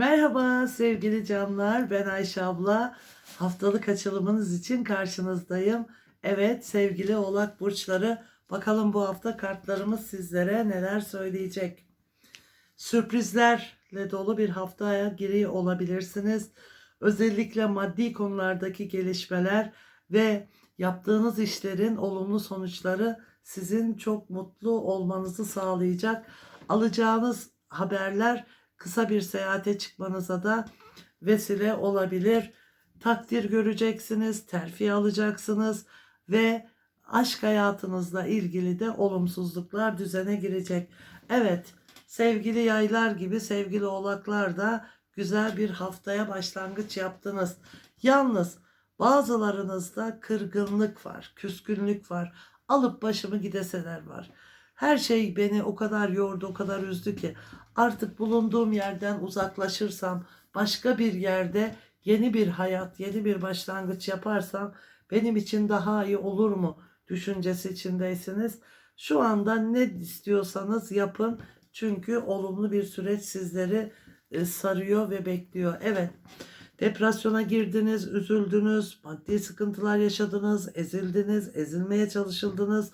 Merhaba sevgili canlar, ben Ayşe abla. Haftalık açılımınız için karşınızdayım. Evet sevgili oğlak burçları, bakalım bu hafta kartlarımız sizlere neler söyleyecek. Sürprizlerle dolu bir haftaya giriyor olabilirsiniz. Özellikle maddi konulardaki gelişmeler ve yaptığınız işlerin olumlu sonuçları sizin çok mutlu olmanızı sağlayacak. Alacağınız haberler kısa bir seyahate çıkmanıza da vesile olabilir. Takdir göreceksiniz, terfi alacaksınız ve aşk hayatınızla ilgili de olumsuzluklar düzene girecek. Evet, sevgili yaylar gibi sevgili oğlaklar da güzel bir haftaya başlangıç yaptınız. Yalnız bazılarınızda kırgınlık var, küskünlük var, alıp başımı gideseler var. Her şey beni o kadar yordu, o kadar üzdü ki artık bulunduğum yerden uzaklaşırsam, başka bir yerde yeni bir hayat, yeni bir başlangıç yaparsam benim için daha iyi olur mu düşüncesi içindeysiniz. Şu anda ne istiyorsanız yapın. Çünkü olumlu bir süreç sizleri e, sarıyor ve bekliyor. Evet. Depresyona girdiniz, üzüldünüz, maddi sıkıntılar yaşadınız, ezildiniz, ezilmeye çalışıldınız.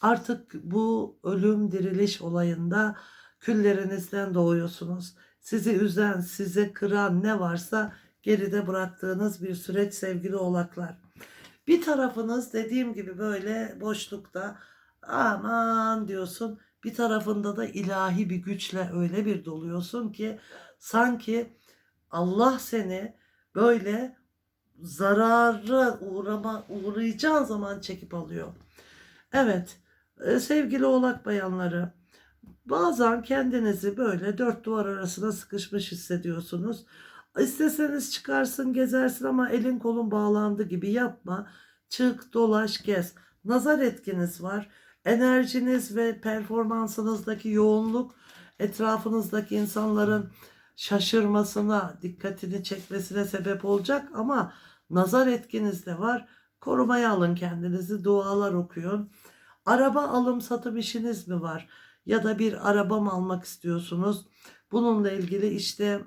Artık bu ölüm diriliş olayında küllerinizden doğuyorsunuz. Sizi üzen, size kıran ne varsa geride bıraktığınız bir süreç sevgili oğlaklar. Bir tarafınız dediğim gibi böyle boşlukta aman diyorsun. Bir tarafında da ilahi bir güçle öyle bir doluyorsun ki sanki Allah seni böyle zarara uğrama uğrayacağın zaman çekip alıyor. Evet, sevgili oğlak bayanları, bazen kendinizi böyle dört duvar arasına sıkışmış hissediyorsunuz. İsteseniz çıkarsın gezersin ama elin kolun bağlandı gibi yapma. Çık dolaş gez. Nazar etkiniz var. Enerjiniz ve performansınızdaki yoğunluk etrafınızdaki insanların şaşırmasına, dikkatini çekmesine sebep olacak ama nazar etkiniz de var. Korumaya alın kendinizi, dualar okuyun. Araba alım satım işiniz mi var? Ya da bir araba mı almak istiyorsunuz? Bununla ilgili işte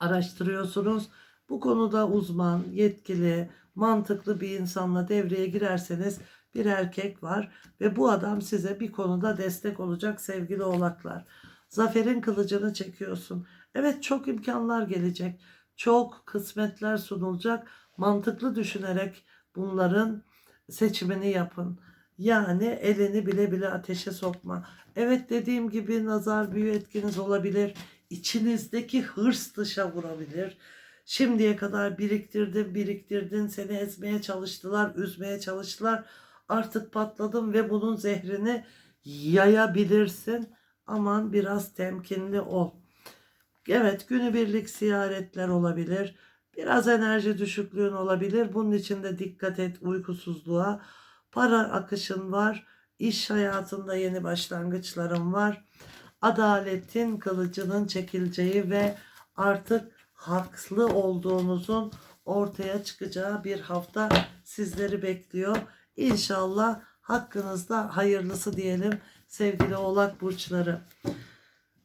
araştırıyorsunuz. Bu konuda uzman, yetkili, mantıklı bir insanla devreye girerseniz bir erkek var ve bu adam size bir konuda destek olacak sevgili oğlaklar. Zaferin kılıcını çekiyorsun. Evet çok imkanlar gelecek. Çok kısmetler sunulacak. Mantıklı düşünerek bunların seçimini yapın. Yani elini bile bile ateşe sokma. Evet dediğim gibi nazar büyü etkiniz olabilir. İçinizdeki hırs dışa vurabilir. Şimdiye kadar biriktirdin biriktirdin seni ezmeye çalıştılar, üzmeye çalıştılar. Artık patladım ve bunun zehrini yayabilirsin. Aman biraz temkinli ol. Evet günübirlik ziyaretler olabilir. Biraz enerji düşüklüğün olabilir. Bunun için de dikkat et uykusuzluğa. Para akışın var. İş hayatında yeni başlangıçların var. Adaletin kılıcının çekileceği ve artık haklı olduğunuzun ortaya çıkacağı bir hafta sizleri bekliyor. İnşallah hakkınızda hayırlısı diyelim sevgili oğlak burçları.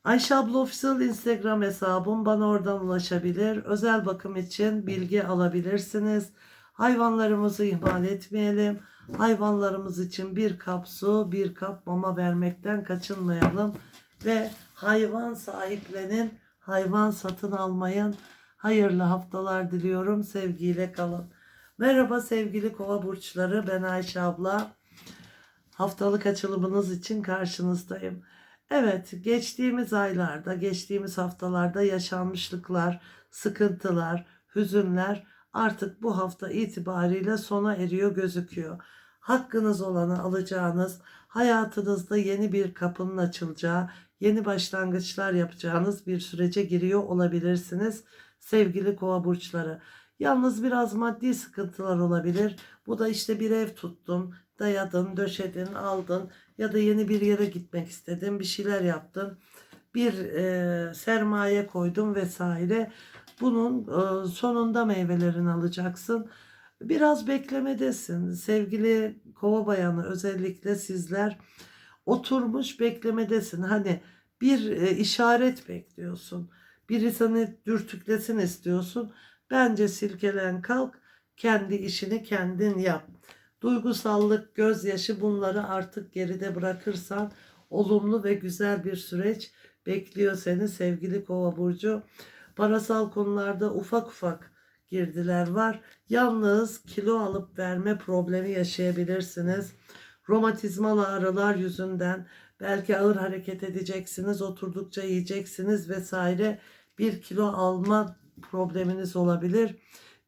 Ayşe abla Official Instagram hesabım bana oradan ulaşabilir. Özel bakım için bilgi alabilirsiniz. Hayvanlarımızı ihmal etmeyelim. Hayvanlarımız için bir kap su, bir kap mama vermekten kaçınmayalım. Ve hayvan sahiplenin, hayvan satın almayın. Hayırlı haftalar diliyorum. Sevgiyle kalın. Merhaba sevgili kova burçları. Ben Ayşe abla. Haftalık açılımınız için karşınızdayım. Evet, geçtiğimiz aylarda, geçtiğimiz haftalarda yaşanmışlıklar, sıkıntılar, hüzünler artık bu hafta itibariyle sona eriyor gözüküyor. Hakkınız olanı alacağınız, hayatınızda yeni bir kapının açılacağı, yeni başlangıçlar yapacağınız bir sürece giriyor olabilirsiniz sevgili kova burçları. Yalnız biraz maddi sıkıntılar olabilir. Bu da işte bir ev tuttum, dayadın, döşedin, aldın ya da yeni bir yere gitmek istedin, bir şeyler yaptın. Bir e, sermaye koydum vesaire. Bunun e, sonunda meyvelerini alacaksın. Biraz beklemedesin. Sevgili kova bayanı özellikle sizler oturmuş beklemedesin. Hani bir e, işaret bekliyorsun. Biri seni dürtüklesin istiyorsun. Bence silkelen kalk. Kendi işini kendin yap. Duygusallık, gözyaşı bunları artık geride bırakırsan olumlu ve güzel bir süreç bekliyor seni sevgili Kova burcu. Parasal konularda ufak ufak girdiler var. Yalnız kilo alıp verme problemi yaşayabilirsiniz. Romatizmal ağrılar yüzünden belki ağır hareket edeceksiniz, oturdukça yiyeceksiniz vesaire. Bir kilo alma probleminiz olabilir.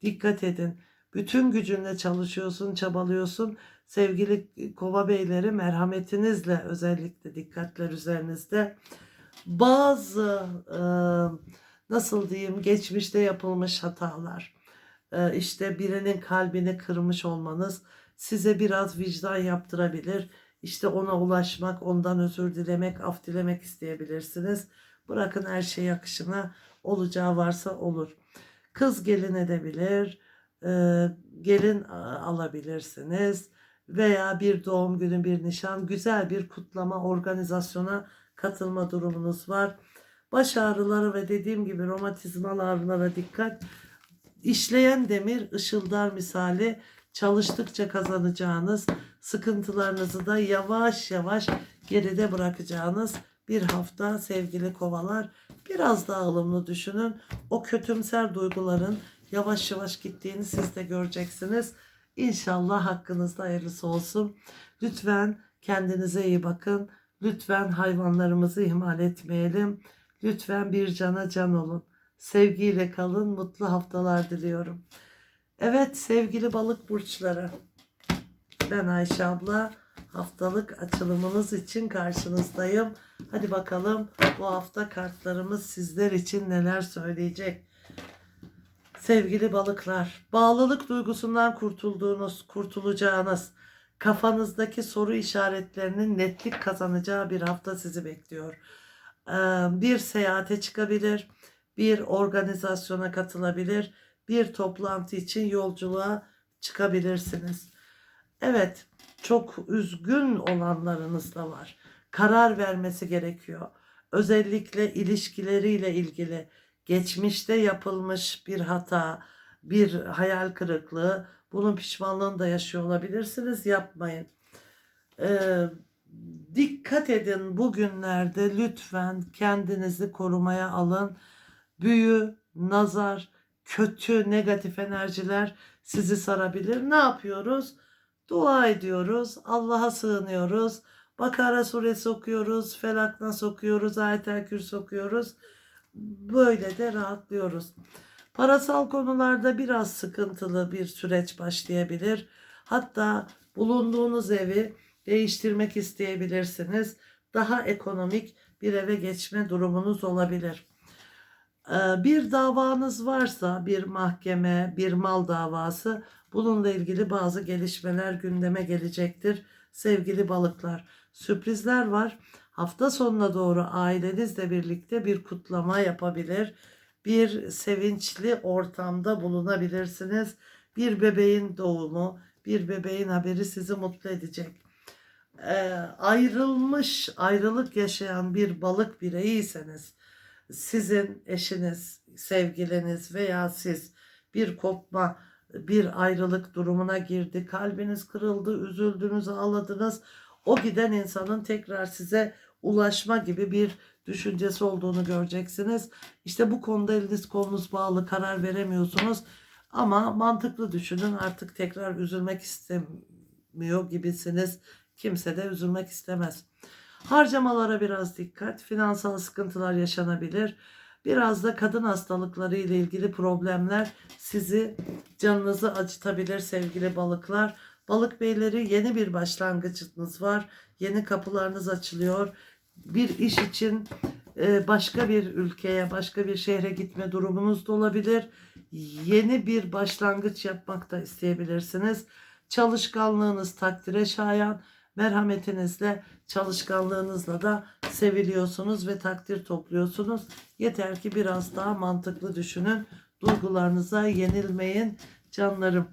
Dikkat edin. Bütün gücünle çalışıyorsun, çabalıyorsun. Sevgili kova beyleri merhametinizle özellikle dikkatler üzerinizde. Bazı e, nasıl diyeyim geçmişte yapılmış hatalar, e, işte birinin kalbini kırmış olmanız size biraz vicdan yaptırabilir. İşte ona ulaşmak, ondan özür dilemek, af dilemek isteyebilirsiniz. Bırakın her şey akışına olacağı varsa olur. Kız gelin edebilir, e, gelin alabilirsiniz veya bir doğum günü, bir nişan, güzel bir kutlama, organizasyona katılma durumunuz var. Baş ağrıları ve dediğim gibi romatizmal ağrılara dikkat. İşleyen demir ışıldar misali çalıştıkça kazanacağınız, sıkıntılarınızı da yavaş yavaş geride bırakacağınız bir hafta sevgili kovalar. Biraz daha ılımlı düşünün. O kötümser duyguların yavaş yavaş gittiğini siz de göreceksiniz. İnşallah hakkınızda hayırlısı olsun. Lütfen kendinize iyi bakın. Lütfen hayvanlarımızı ihmal etmeyelim. Lütfen bir cana can olun. Sevgiyle kalın, mutlu haftalar diliyorum. Evet sevgili balık burçları. Ben Ayşe abla. Haftalık açılımınız için karşınızdayım. Hadi bakalım bu hafta kartlarımız sizler için neler söyleyecek. Sevgili balıklar, bağlılık duygusundan kurtulduğunuz, kurtulacağınız, kafanızdaki soru işaretlerinin netlik kazanacağı bir hafta sizi bekliyor. Bir seyahate çıkabilir, bir organizasyona katılabilir, bir toplantı için yolculuğa çıkabilirsiniz. Evet, çok üzgün olanlarınız da var. Karar vermesi gerekiyor. Özellikle ilişkileriyle ilgili geçmişte yapılmış bir hata, bir hayal kırıklığı, bunun pişmanlığını da yaşıyor olabilirsiniz. Yapmayın. Ee, dikkat edin bugünlerde lütfen kendinizi korumaya alın. Büyü, nazar, kötü negatif enerjiler sizi sarabilir. Ne yapıyoruz? Dua ediyoruz, Allah'a sığınıyoruz. Bakara suresi okuyoruz, Felak Nas okuyoruz, Ayet-el Kürsü okuyoruz. Böyle de rahatlıyoruz. Parasal konularda biraz sıkıntılı bir süreç başlayabilir. Hatta bulunduğunuz evi değiştirmek isteyebilirsiniz. Daha ekonomik bir eve geçme durumunuz olabilir. Ee, Bir davanız varsa bir mahkeme, bir mal davası bununla ilgili bazı gelişmeler gündeme gelecektir. Sevgili balıklar, sürprizler var. Hafta sonuna doğru ailenizle birlikte bir kutlama yapabilir. Bir sevinçli ortamda bulunabilirsiniz. Bir bebeğin doğumu, bir bebeğin haberi sizi mutlu edecek. Ee, ayrılmış, ayrılık yaşayan bir balık bireyiyseniz sizin eşiniz, sevgiliniz veya siz bir kopma, bir ayrılık durumuna girdi. Kalbiniz kırıldı, üzüldünüz, ağladınız. O giden insanın tekrar size ulaşma gibi bir düşüncesi olduğunu göreceksiniz. İşte bu konuda eliniz kolunuz bağlı karar veremiyorsunuz. Ama mantıklı düşünün artık tekrar üzülmek istemiyor gibisiniz. Kimse de üzülmek istemez. Harcamalara biraz dikkat. Finansal sıkıntılar yaşanabilir. Biraz da kadın hastalıkları ile ilgili problemler sizi canınızı acıtabilir sevgili balıklar. Balık beyleri yeni bir başlangıcınız var. Yeni kapılarınız açılıyor. Bir iş için e, başka bir ülkeye, başka bir şehre gitme durumunuz da olabilir. Yeni bir başlangıç yapmak da isteyebilirsiniz. Çalışkanlığınız takdire şayan, merhametinizle, çalışkanlığınızla da seviliyorsunuz ve takdir topluyorsunuz. Yeter ki biraz daha mantıklı düşünün. Duygularınıza yenilmeyin canlarım.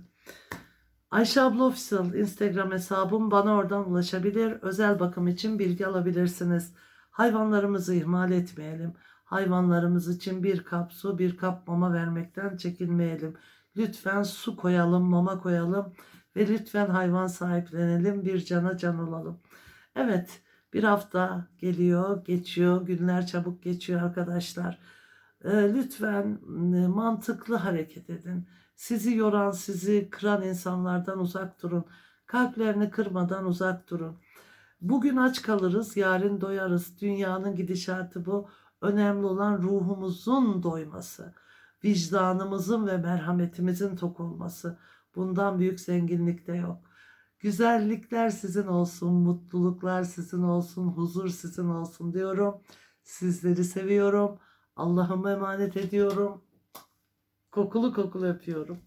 Ayşe abla Official Instagram hesabım bana oradan ulaşabilir. Özel bakım için bilgi alabilirsiniz. Hayvanlarımızı ihmal etmeyelim. Hayvanlarımız için bir kap su, bir kap mama vermekten çekinmeyelim. Lütfen su koyalım, mama koyalım ve lütfen hayvan sahiplenelim, bir cana can olalım. Evet, bir hafta geliyor, geçiyor, günler çabuk geçiyor arkadaşlar. Ee, Lütfen e, mantıklı hareket edin. Sizi yoran, sizi kıran insanlardan uzak durun. Kalplerini kırmadan uzak durun. Bugün aç kalırız, yarın doyarız. Dünyanın gidişatı bu. Önemli olan ruhumuzun doyması, vicdanımızın ve merhametimizin tok olması. Bundan büyük zenginlik de yok. Güzellikler sizin olsun, mutluluklar sizin olsun, huzur sizin olsun diyorum. Sizleri seviyorum. Allah'ıma emanet ediyorum. Kokulu kokulu öpüyorum.